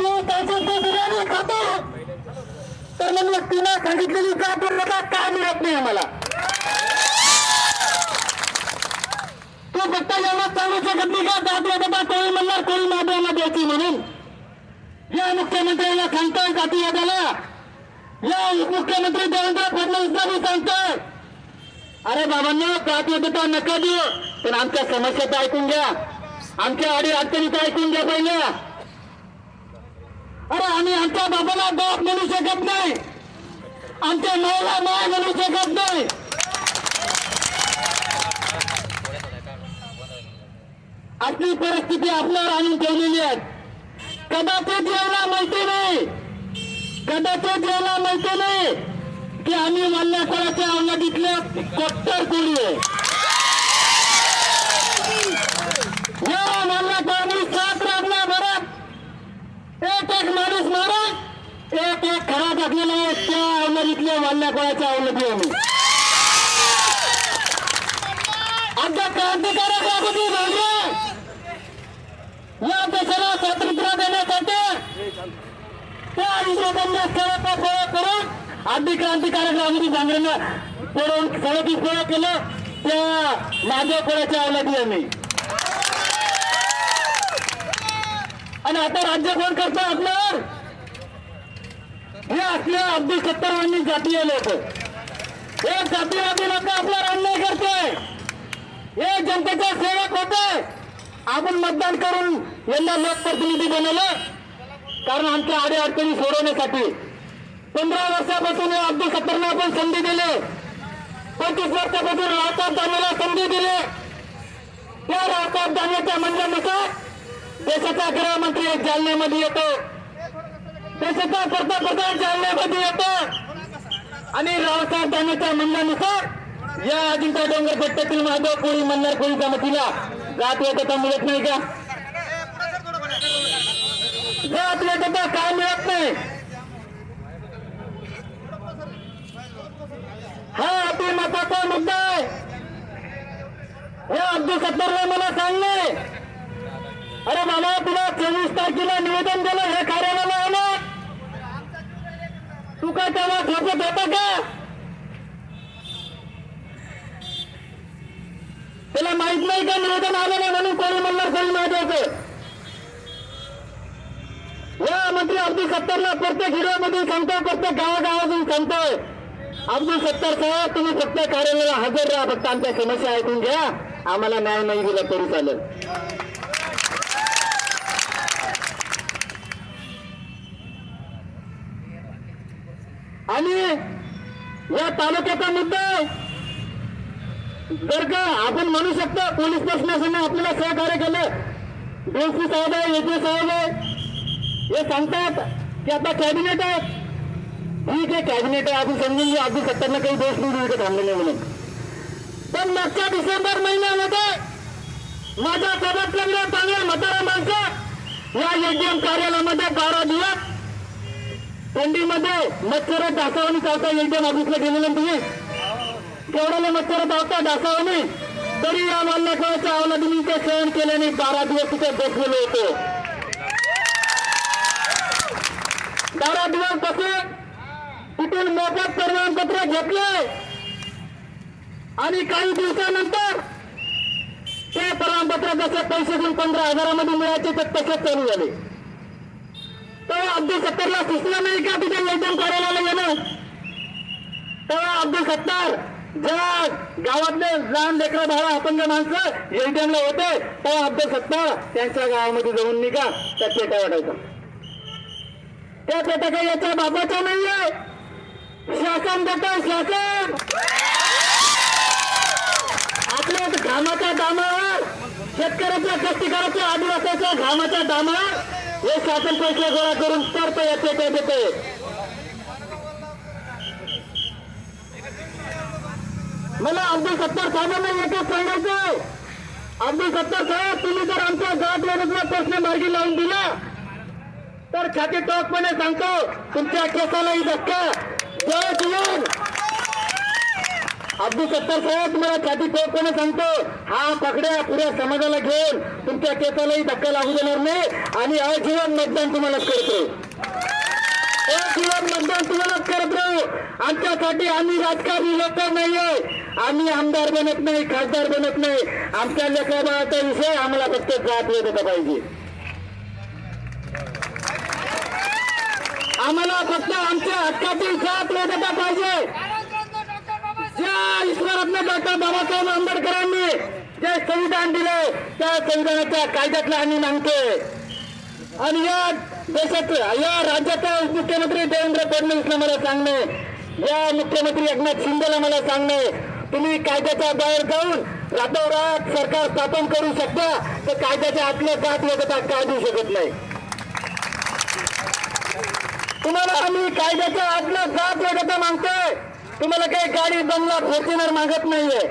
तू त्याची तू बिर्याणी खातो तर मग तिनं सांगितलेली का मिळत नाही आम्हाला का जात वाटपा कोळी म्हणणार कोळी माधवांना द्यायची म्हणून या मुख्यमंत्र्यांना सांगतोय जाती वादाला या उपमुख्यमंत्री देवेंद्र फडणवीसला मी सांगतोय अरे बाबांना प्राथमिकता नका देऊ पण आमच्या समस्या ऐकून घ्या आमच्या अडी अडचणी तर ऐकून घ्या पहिले अरे आम्ही आमच्या बाबाला बाप म्हणू शकत नाही. आमच्या मायला माय म्हणू शकत नाही. आपली परिस्थिती आपल्यावर आणून ठेवलेली आहे. कदाचित यायला माहिती नाही. कदाचित यायला माहिती नाही. की आम्ही मल्ल्याकराच्या अवलगीतले कट्टर कोळी आहे? अवलगीतले मल्ल्याकराच्या आम्ही आता क्रांतिकारक राबती भाग्य या देशाला स्वातंत्र्य देण्यासाठी त्या इंग्रजांना सळका फळ करून आधी क्रांतिकारक रामजी डांगरेंना पडून सळतीस फळ केलं. त्या माझ्या कोणाच्या अवलगी आम्ही आणि आता राज्य कोण करतो आपल्यावर? हे असल्या अगदी सत्तरवानी जातीय लोक। हे। जातीवादी लोक आपल्यावर अन्याय करतोय हे। जनतेचा सेवक होते आपण मतदान करून लोकप्रतिनिधी बनवलं कारण आमच्या आडे अडचणी सोडवण्यासाठी पंधरा वर्षापासून अब्दुल सत्तरला आपण संधी दिली पंचवीस वर्षापासून राहतात दाण्याला संधी दिली त्या राहतात दाण्याच्या म्हणण्यानुसार देशाचा गृहमंत्री जालन्यामध्ये येतो देशाचा पंतप्रधान जालन्यामध्ये येतो आणि रावसाहेब दाण्याच्या म्हणण्यानुसार या अजिंठा डोंगर पट्ट्यातील माधव कोळी मन्नार कोळी जमातीला जात वेतता मिळत नाही का? जात वेतता काय मिळत नाही? हा अति महत्त्वाचा मुद्दा आहे. हे अब्दुल सत्तरला मला सांगले अरे बाबा तुला चोवीस तारखेला निवेदन दिलं हे कार्यालयाला तू काय तेव्हा झोपत होता का त्याला माहीत नाही का निवेदन आलं नाही म्हणून कोणी म्हणणार कोणी महत्वाचं या मंत्री अब्दुल सत्तरला प्रत्येक हिरोमध्ये सांगतोय प्रत्येक गावागावातून सांगतोय. अब्दुल सत्तर साहेब तुम्ही फक्त कार्यालयाला हजर राहा. फक्त आमच्या समस्या ऐकून घ्या. आम्हाला न्याय नाही दिला तरी चालेल. तालुक्याचा मुद्दा जर का आपण म्हणू शकतो, पोलीस प्रशासनाने आपल्याला सहकार्य केलं. साहेब आहे एपी साहेब आहे. हे सांगतात की आता कॅबिनेट आहे ठीक आहे, कॅबिनेट आहे. आपण समजून घ्या अब्दुल सत्तरनं काही दोष नाही इथे थांबलेले म्हणून. पण मागच्या डिसेंबर महिन्यामध्ये माझ्या सोबत चांगल्या म्हातारा माणसं या एटीएम कार्यालयामध्ये बारा दिवस थंडीमध्ये मच्छर डासावणी चावता एटीएम ऑफिसला गेलेले ना तुम्ही केवढ्याला मच्छर धावता डासावणी? तरी या मान्यकराच्या अवलंबनी ते सहन केल्याने बारा दिवस तिथे बसलेलो होतो. बारा दिवस बसून तिथून मोफत प्रमाणपत्र घेतले. आणि काही दिवसानंतर ते प्रमाणपत्र जसे पैसे घेऊन पंधरा हजारामध्ये मिळायचे ते तसेच चालू झाले. अब्दुल सत्तरला सुचलं नाही का तिथे एटीएम कार्यालयाला येणं तेव्हा अब्दुल सत्तार जेव्हा गावातले लहान लेकरं बाळा अपंग माणसं एटीएमला होते तेव्हा अब्दुल सत्तार त्यांच्या गावामध्ये जाऊन निघा त्या पेट्या वाटायचा त्या पेट्या काही याच्या बापाच्या नाहीये. शासन देत शासन. आपल्या घामाच्या दामावर शेतकऱ्याच्या कष्टकऱ्याच्या आदिवासाच्या घामाच्या दामावर हे शासन पैसे गोळा करून करतो ते येते ते देते मला अब्दुल सत्तार साहेबांना एकच सांगायचं अब्दुल सत्तार साहेब तुम्ही जर आमच्या गावात प्रश्न मार्गी लावून दिला तर खाते टोकपणे सांगतो तुमच्या केसालाही धक्का. जय जीवन! अगदी सत्तर साहेब तुम्हाला छाती ठोकपणे सांगतो. हा पकड्या पुऱ्या समाजाला घेऊन तुमच्या केसालाही धक्का लागू देणार नाही आणि अजीवन मतदान तुम्हालाच करत. राहू अजीवन मतदान तुम्हालाच करत. राहू आमच्यासाठी आम्ही राजकारणी लोक नाहीये. आम्ही आमदार बनत नाही खासदार बनत नाही. आमच्या लेकराबाळाचा विषय आम्हाला फक्त जात येत पाहिजे. आम्हाला फक्त आमच्या हक्कातील जात होता पाहिजे. ज्या ईश्वरत्न डॉक्टर बाबासाहेब आंबेडकरांनी जे संविधान दिले त्या संविधानाच्या कायद्यातला आम्ही मागतोय आणि या देशात या राज्याचा मुख्यमंत्री देवेंद्र फडणवीसला मला सांगणे या मुख्यमंत्री एकनाथ शिंदेला मला सांगणे तुम्ही कायद्याच्या बाहेर जाऊन रातोरात सरकार स्थापन करू शकता तर कायद्याच्या आतल्या जात वगैरे काय देऊ शकत नाही. तुम्हाला आम्ही कायद्याच्या आतल्या जात वगैरे मागतोय तुम्हाला काही गाडी बंगला फॉर्च्युनर मागत नाहीये.